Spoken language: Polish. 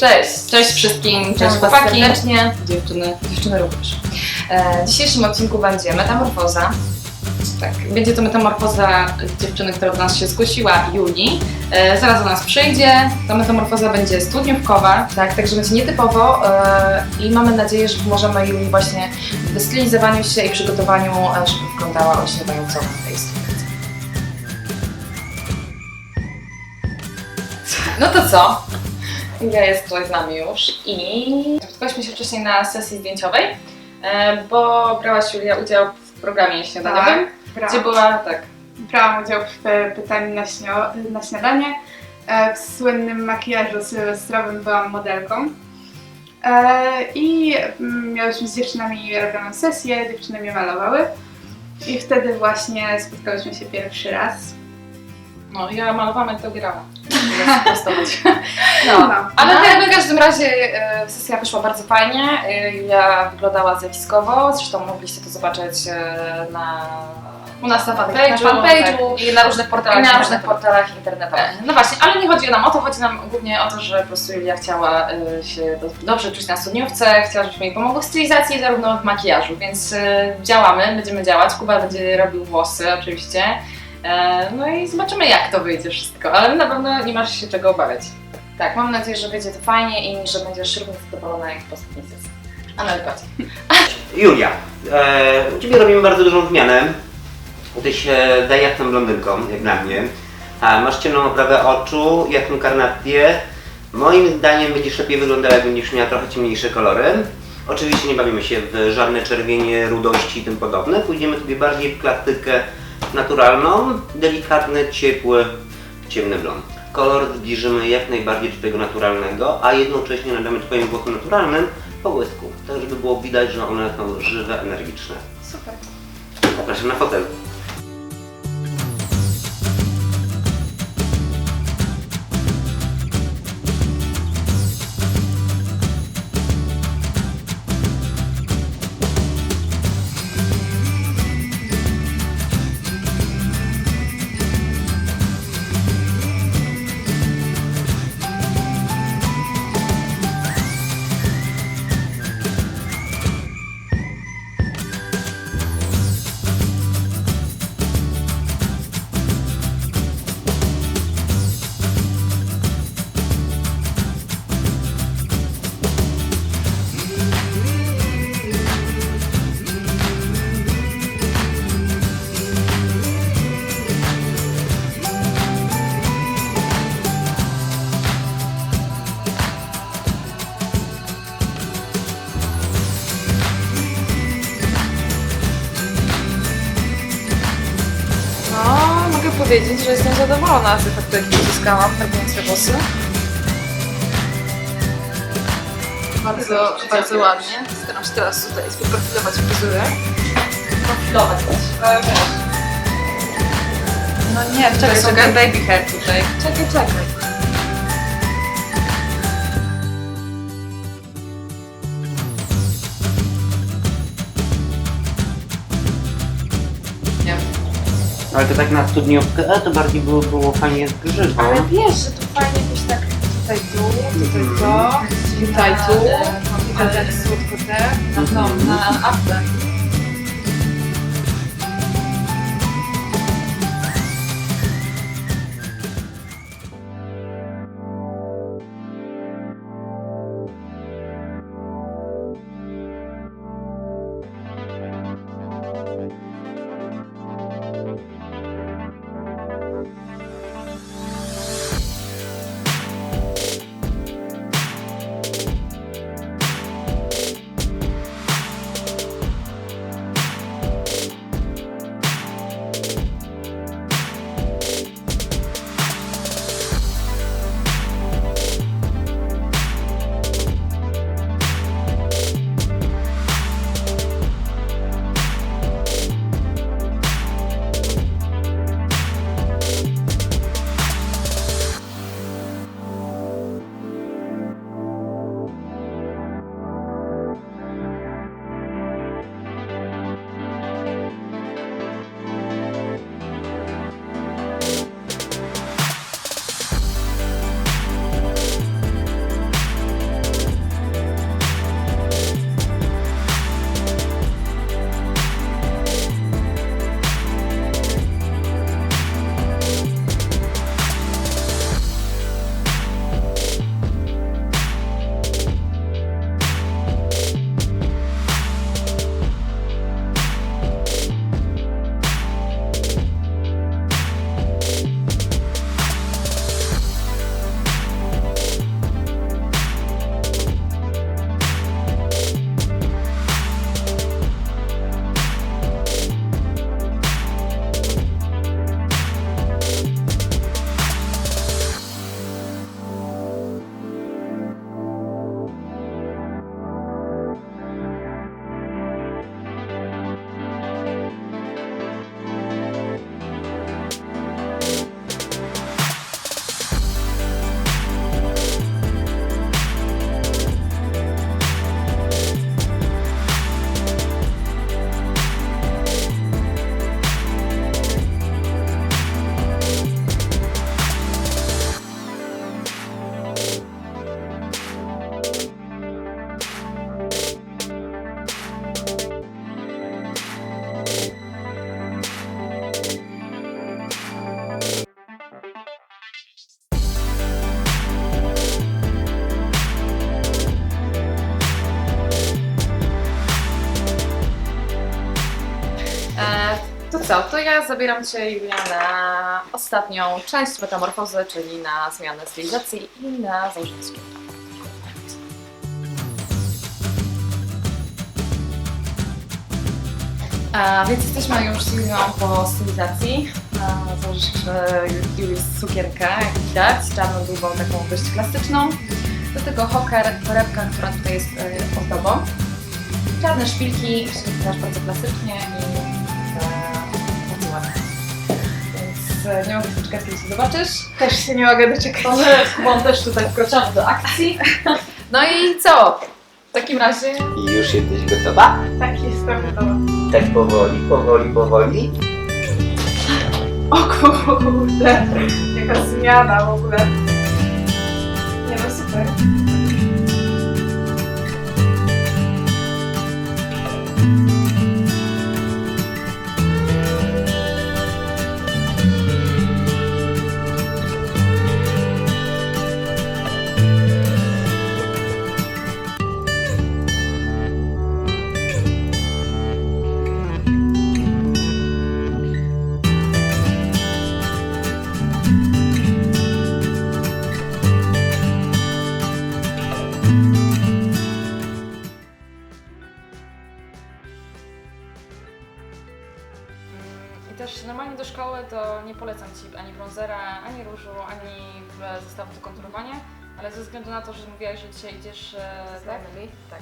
Cześć! Cześć wszystkim, cześć Witam chłopaki. serdecznie. Dziewczyny. Dziewczyny również. E, w dzisiejszym odcinku będzie metamorfoza. Tak, będzie to metamorfoza dziewczyny, która do nas się zgłosiła, Julii. E, zaraz do nas przyjdzie. Ta metamorfoza będzie studniówkowa. Tak, także będzie nietypowo e, i mamy nadzieję, że pomożemy Julii właśnie w stylizowaniu się i przygotowaniu, e, żeby wyglądała oświadczająco w tej stylizacji. No to co? Julia jest tutaj z nami już i spotkałyśmy się wcześniej na sesji zdjęciowej, e, bo brałaś Julia udział w programie śniadaniowym, Brałam, gdzie była tak. brałam udział w e, pytaniu na, śnio- na śniadanie. E, W słynnym makijażu sylwestrowym byłam modelką. E, I mm, miałyśmy z dziewczynami robioną sesję, dziewczyny mnie malowały. I wtedy właśnie spotkałyśmy się pierwszy raz. No, ja malowałam, jak to prostować. No. Ale tak, w każdym razie e, sesja wyszła bardzo fajnie. E, Julia wyglądała zjawiskowo, zresztą mogliście to zobaczyć e, na, u nas na fanpage'u, Na fanpage'u tak, i na różnych portalach. i na różnych internetowych. portalach internetowych. E, No właśnie, ale nie chodzi nam o to, chodzi nam głównie o to, że po prostu Julia chciała e, się do- dobrze czuć na studniówce, chciała, żebyśmy jej pomogły w stylizacji, zarówno w makijażu, więc e, działamy, będziemy działać. Kuba będzie robił włosy oczywiście. E, No i zobaczymy jak to wyjdzie wszystko, ale na pewno nie masz się czego obawiać. Tak, mam nadzieję, że będzie to fajnie i że będziesz równie zadowolona jak w ostatniej sesji. A na wypadzie. Julia, e, u Ciebie robimy bardzo dużą zmianę. Jesteś e, delikatną blondynką, jak dla mnie. A, masz ciemną oprawę oczu, jasną karnację. Moim zdaniem będziesz lepiej wyglądała, jak będziesz miała trochę ciemniejsze kolory. Oczywiście nie bawimy się w żadne czerwienie, rudości i tym podobne. Pójdziemy sobie bardziej w klasykę naturalną, delikatny, ciepły, ciemny blond. Kolor zbliżymy jak najbardziej do tego naturalnego, a jednocześnie nadamy Twoim włosom naturalnym połysku, tak żeby było widać, że one są żywe, energiczne. Super. Zapraszam na fotel. Powiedzieć, że jestem zadowolona z efektu, jaki uzyskałam, farbując te włosy. Bardzo, bardzo ładnie. Staram się teraz tutaj wyprofilować fryzurę. Profilować No nie, czekaj, czekaj. baby hair tutaj. Czekaj, czekaj. Ale to tak na studniówkę, e, to bardziej było, było fajnie zgrzywo. Ale wiesz, że tu fajnie byś tak tutaj tu, tutaj to, tutaj tu, tutaj tak słodko te, no, na apę. Co, to ja zabieram Cię Julia na ostatnią część metamorfozy, czyli na zmianę stylizacji i na założenie. A, więc jesteśmy już z po stylizacji. A, Założyliśmy Julii sukienkę, jak widać, czarną, długą, taką dość klasyczną. Do tego hoker, torebka, która tutaj jest y, ozdobą. Czarne szpilki, szpilki też bardzo klasycznie i Więc nie mogę się doczekać, kiedy się zobaczysz. Też się nie mogę doczekać. To my z Kubą też tutaj wkraczamy do akcji. No i co? W takim razie I już jesteś gotowa? Tak, jestem gotowa. Tak powoli, powoli, powoli. O kurde, jaka zmiana w ogóle. Nie no, super. Też normalnie do szkoły to nie polecam Ci ani bronzera, ani różu, ani w ogóle zestawu do konturowania, ale ze względu na to, że mówiłaś, że dzisiaj idziesz e, tak? Tak.